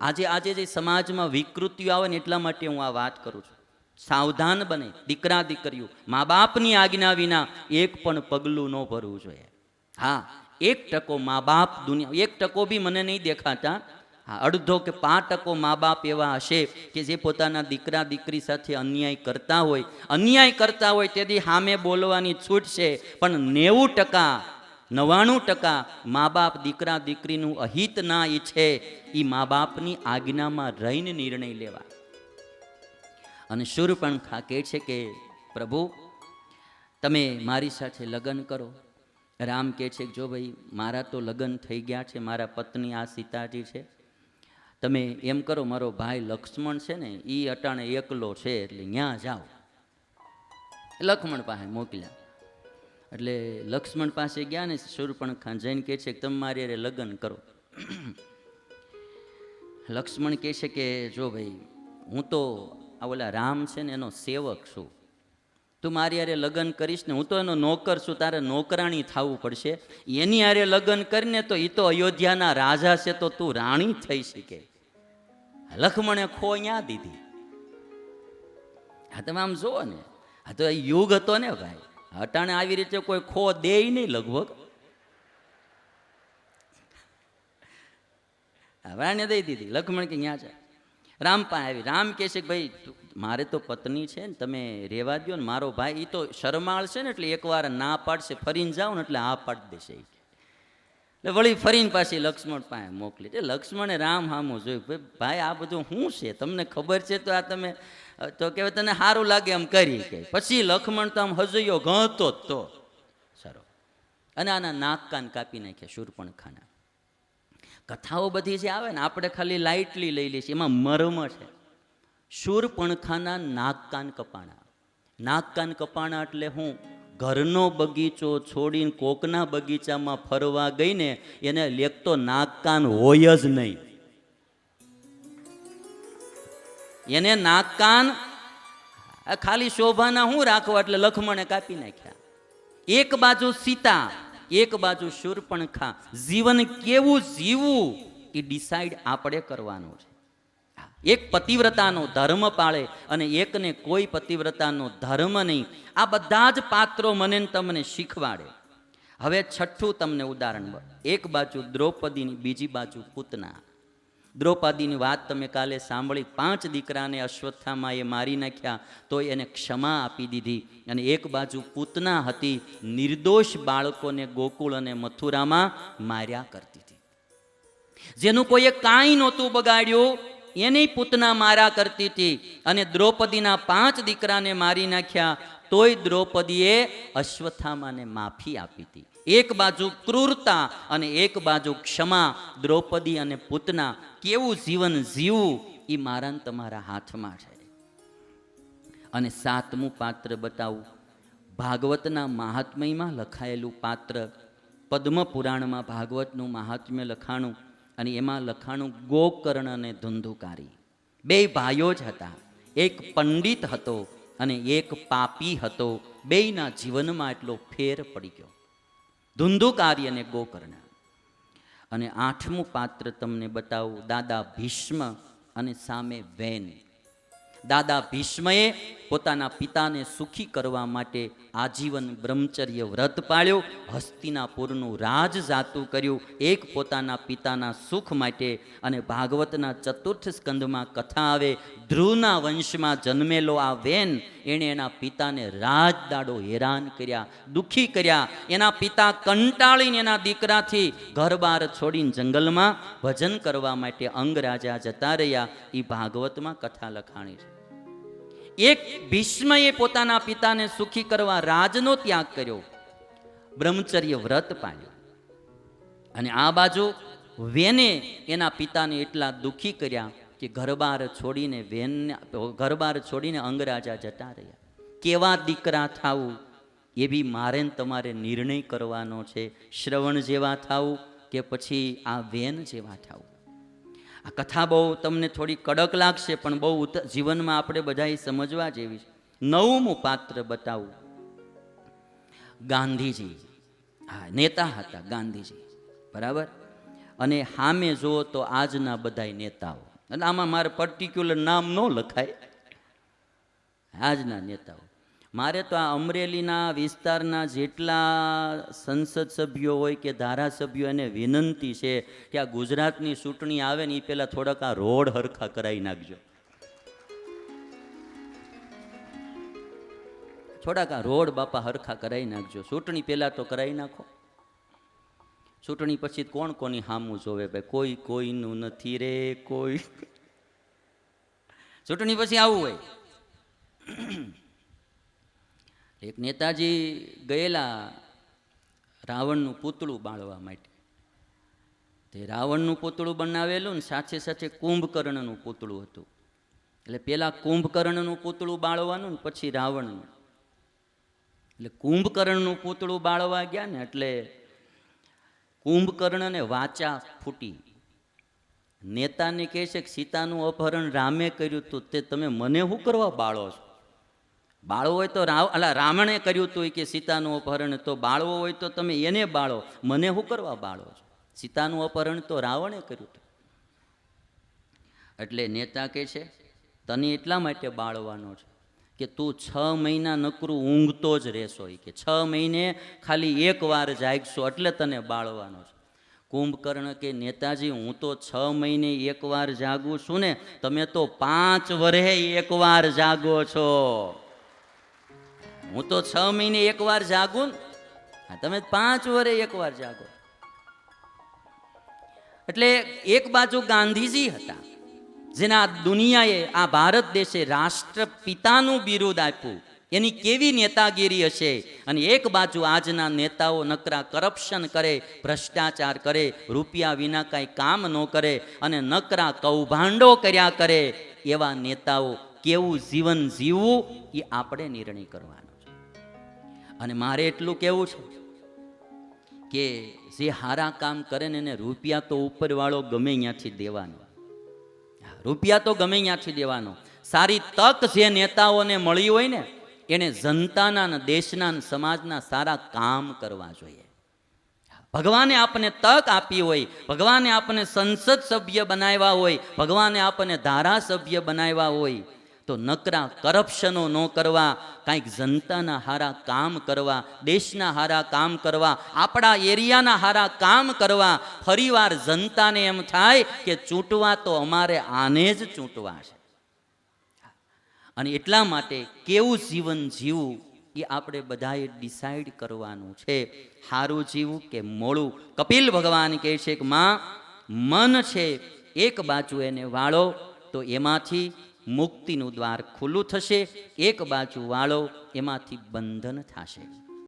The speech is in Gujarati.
આજે આજે જે સમાજમાં વિકૃતિઓ આવે ને એટલા માટે હું આ વાત કરું છું. સાવધાન બને, દીકરા દીકરીઓ મા બાપની આજ્ઞા વિના એક પણ પગલું ન ભરવું જોઈએ. હા, એક ટકો મા બાપ દુનિયા, એક ટકો બી મને નહીં દેખાતા. હા, અડધો કે પાંચ ટકો મા બાપ એવા હશે કે જે પોતાના દીકરા દીકરી સાથે અન્યાય કરતા હોય. અન્યાય કરતા હોય તેથી સામે બોલવાની છૂટ છે, પણ નેવું ટકા નવ્વાણું ટકા મા બાપ દીકરા, દીકરીનું અહિત ના ઈચ્છે એ મા બાપની આજ્ઞામાં રહીને નિર્ણય લેવા. અને સુર પણ ખાકે છે કે, પ્રભુ, તમે મારી સાથે લગ્ન કરો. રામ કહે છે કે, જો ભાઈ, મારા તો લગ્ન થઈ ગયા છે, મારા પત્ની આ સીતાજી છે. તમે એમ કરો, મારો ભાઈ લક્ષ્મણ છે ને એ અટાણે એકલો છે, એટલે ત્યાં જાઓ. લક્ષ્મણ પાસે મોકલ્યા. એટલે લક્ષ્મણ પાસે ગયા ને શૂરપણખા જઈને કહે છે કે તમે મારી હારે લગ્ન કરો. લક્ષ્મણ કહે છે કે જો ભાઈ, હું તો આ ઓલા રામ છે ને એનો સેવક છું. તું મારી હારે લગ્ન કરીશ ને હું તો એનો નોકર છું, તારે નોકરાણી થવું પડશે. એની હારે લગ્ન કરીને તો એ તો અયોધ્યાના રાજા છે તો તું રાણી થઈ શકે. લક્ષ્મણે ખો અહીંયા દીધી. હા તમે આમ જુઓ ને, આ તો યુગ હતો ને ભાઈ. અટાણે આવી રીતે કોઈ ખો દે નહીં લગભગ. રાણે દઈ દીધી. લક્ષ્મણ કે ક્યાં છે રામ પાસે આવી. રામ કહે છે કે ભાઈ મારે તો પત્ની છે ને તમે રહેવા દ્યો ને મારો ભાઈ એ તો શરમાળ છે ને એટલે એકવાર ના પાડશે, ફરીને જાઓ ને એટલે આ પાડી દેશે. એટલે વળી ફરીને પાછી લક્ષ્મણ પાસે મોકલી એટલે લક્ષ્મણે રામ હામું જોયું ભાઈ આ બધું શું છે? તમને ખબર છે તો આ તમે તો કે તને સારું લાગે એમ કરી કે. પછી લક્ષ્મણ તો આમ હજયો ગણતો જ તો. સરો. અને આના નાક કાન કાપી નાખ્યા શૂરપણખાના. કથાઓ બધી જે આવે ને, આપણે ખાલી લાઇટલી લઈ લઈએ છીએ. એમાં મર્મ છે. શૂરપણખાના નાક કાન કપાણા. નાક કાન કપાણા એટલે હું? ઘરનો બગીચો છોડીને કોકના બગીચામાં ફરવા ગઈને એને લેખતો નાકકાન હોય જ નહીં. એને નાકકાન ખાલી શોભાના હું રાખવા એટલે લખમણે કાપી નાખ્યા. એક બાજુ સીતા, એક બાજુ શૂરપણખા. જીવન કેવું જીવવું એ ડિસાઈડ આપણે કરવાનું છે. એક પતિવ્રતાનો ધર્મ પાળે અને એકને કોઈ પતિવ્રતાનો ધર્મ નહીં. આ બધા જ પાત્રો મને તમને શીખવાડે. હવે છઠ્ઠું તમને ઉદાહરણ એક બાજુ દ્રૌપદીની, બીજી બાજુ પૂતના. દ્રૌપદીની વાત તમે કાલે સાંભળી, પાંચ દીકરાને અશ્વત્થામાએ મારી નાખ્યા, તો એને ક્ષમા આપી દીધી. અને એક બાજુ પૂતના હતી, નિર્દોષ બાળકોને ગોકુળ અને મથુરામાં માર્યા કરતી હતી. જેનું કોઈએ કાંઈ નહોતું બગાડ્યું એની પૂતના મારા કરતી હતી અને દ્રૌપદીના પાંચ દીકરાને મારી નાખ્યા. તોય દ્રૌપદીએ અશ્વત્થામાને માફી આપી હતી. એક બાજુ ક્રૂરતા અને એક બાજુ ક્ષમા દ્રૌપદી અને પૂતના. કેવું જીવન જીવવું એ મારા તમારા હાથમાં છે. અને સાતમું પાત્ર બતાવું. ભાગવતના મહાત્મયમાં લખાયેલું પાત્ર. પદ્મ પુરાણમાં ભાગવતનું મહાત્મ્ય લખાણું. અને એમાં લખાણું ગોકર્ણ અને ધુંધુકારી. બે ભાઈઓ જ હતા. એક પંડિત હતો અને એક પાપી હતો. બેયના જીવનમાં એટલો ફેર પડી ગયો. ધુંધુકારી અને ગોકર્ણ. અને આઠમું પાત્ર તમને બતાવું, દાદા ભીષ્મ અને સામે વેન. દાદા ભીષ્મએ પોતાના પિતાને સુખી કરવા માટે આજીવન બ્રહ્મચર્ય વ્રત પાળ્યો, હસ્તિનાપુરનું રાજ જાતું કર્યું, એક પોતાના પિતાના સુખ માટે અને ભાગવતના ચતુર્થ સ્કંદમાં કથા આવે, ધ્રુવના વંશમાં જન્મેલો આ વેન, એણે એના પિતાને રાજ દાડો હેરાન કર્યા, દુઃખી કર્યા, એના પિતા કંટાળીને એના દીકરાથી ઘર-બાર છોડીને જંગલમાં ભજન કરવા માટે અંગરાજા જતા રહ્યા એ ભાગવતમાં કથા લખાણી છે. એક ભીષ્મએ પોતાના પિતાને સુખી કરવા રાજનો ત્યાગ કર્યો. બ્રહ્મચર્ય વ્રત પાડ્યો. અને આ બાજુ વેને એના પિતાને એટલા દુઃખી કર્યા કે ઘરબાર છોડીને વેનને ઘરબાર છોડીને અંગરાજા જતા રહ્યા. કેવા દીકરા થાવું એ બી મારે તમારે નિર્ણય કરવાનો છે. શ્રવણ જેવા થાવું કે પછી આ વેન જેવા થાવું આ કથા બહુ તમને થોડી કડક લાગશે, પણ બહુ જીવનમાં આપણે બધાએ સમજવા જેવી છે. નવમું પાત્ર બતાવું. ગાંધીજી. હા, નેતા હતા ગાંધીજી. બરાબર? અને સામે જુઓ તો આજના બધાય નેતાઓ. અને આમાં મારે પર્ટિક્યુલર નામ ન લખાય. આજના નેતાઓ. મારે તો આ અમરેલીના વિસ્તારના જેટલા સંસદ સભ્યો હોય કે ધારાસભ્યો એને વિનંતી છે કે આ ગુજરાતની ચૂંટણી આવે ને એ પહેલાં થોડાક આ રોડ હરખા કરાવી નાખજો. થોડાક આ રોડ બાપા હરખા કરાવી નાખજો. ચૂંટણી પહેલાં તો કરાવી નાખો. ચૂંટણી પછી કોણ કોની હામું જોવે ભાઈ? કોઈ કોઈનું નથી રે, કોઈ ચૂંટણી પછી આવું હોય. એક નેતાજી ગયેલા રાવણનું પૂતળું બાળવા માટે. તે રાવણનું પૂતળું બનાવેલું ને સાથે સાથે કુંભકર્ણનું પૂતળું હતું. એટલે પેલા કુંભકર્ણનું પૂતળું બાળવાનું ને પછી રાવણનું. એટલે કુંભકર્ણનું પૂતળું બાળવા ગયા ને એટલે કુંભકર્ણને વાચા ફૂટી. નેતાને કહે છે કે સીતાનું અપહરણ રામે કર્યું હતું તે તમે મને શું કરવા બાળો છો? બાળવો હોય તો રાવ, અલા, રાવણે કર્યું હતું કે સીતાનું અપહરણ તો બાળવો હોય તો તમે એને બાળો. મને શું કરવા બાળો છો? સીતાનું અપહરણ તો રાવણે કર્યું હતું એટલે નેતા કે છે, તને એટલા માટે બાળવાનો છે કે તું છ મહિના નકરું ઊંઘતો જ રહેશો કે. છ મહિને ખાલી એક વાર જાગશો એટલે તને બાળવાનો છે. કુંભકર્ણ કે, નેતાજી, હું તો છ મહિને એક વાર જાગું છું ને, તમે તો પાંચ વર્ષે એક વાર જાગો છો. હું તો છ મહિને એક વાર જાગું તમે પાંચ વરે એક વાર જાગો. એટલે એક બાજુ ગાંધીજી હતા, જેના દુનિયાએ આ ભારત દેશે રાષ્ટ્રપિતાનું બિરુદ આપ્યું. એની કેવી નેતાગીરી હશે? અને એક બાજુ આજના નેતાઓ નકરા કરપ્શન કરે, ભ્રષ્ટાચાર કરે, રૂપિયા વિના કાંઈ કામ ન કરે અને નકરા કૌભાંડો કર્યા કરે, એવા નેતાઓ કેવું જીવન જીવવું એ આપણે નિર્ણય કરવાનો. અને મારે એટલું કહેવું છે કે જે હારા કામ કરે ને એને રૂપિયા તો ઉપરવાળો ગમે ત્યાંથી દેવાનો. રૂપિયા તો ગમે ત્યાંથી દેવાનો. સારી તક જે નેતાઓને મળી હોય ને, એને જનતાના દેશના સમાજના સારા કામ કરવા જોઈએ. ભગવાને આપણને તક આપી હોય, ભગવાને આપણને સંસદ સભ્ય બનાવ્યા હોય, ભગવાને આપણને ધારાસભ્ય બનાવ્યા હોય તો નકરા કરપ્શનો ન કરવા, કાંઈક જનતાના હારા કામ કરવા, દેશના હારા કામ કરવા, આપણા એરિયાના હારા કામ કરવા, ફરીવાર જનતાને એમ થાય કે ચૂંટવા તો અમારે આને જ ચૂંટવા છે. અને એટલા માટે કેવું જીવન જીવવું એ આપણે બધાએ ડિસાઈડ કરવાનું છે. સારું જીવવું કે મોડું? કપિલ ભગવાન કહે છે કે, માં, મન છે, એક બાજુ એને વાળો, તો એમાંથી મુક્તિનું દ્વાર ખુલ્લું થશે એક બાજુ વાળો એમાંથી બંધન થશે.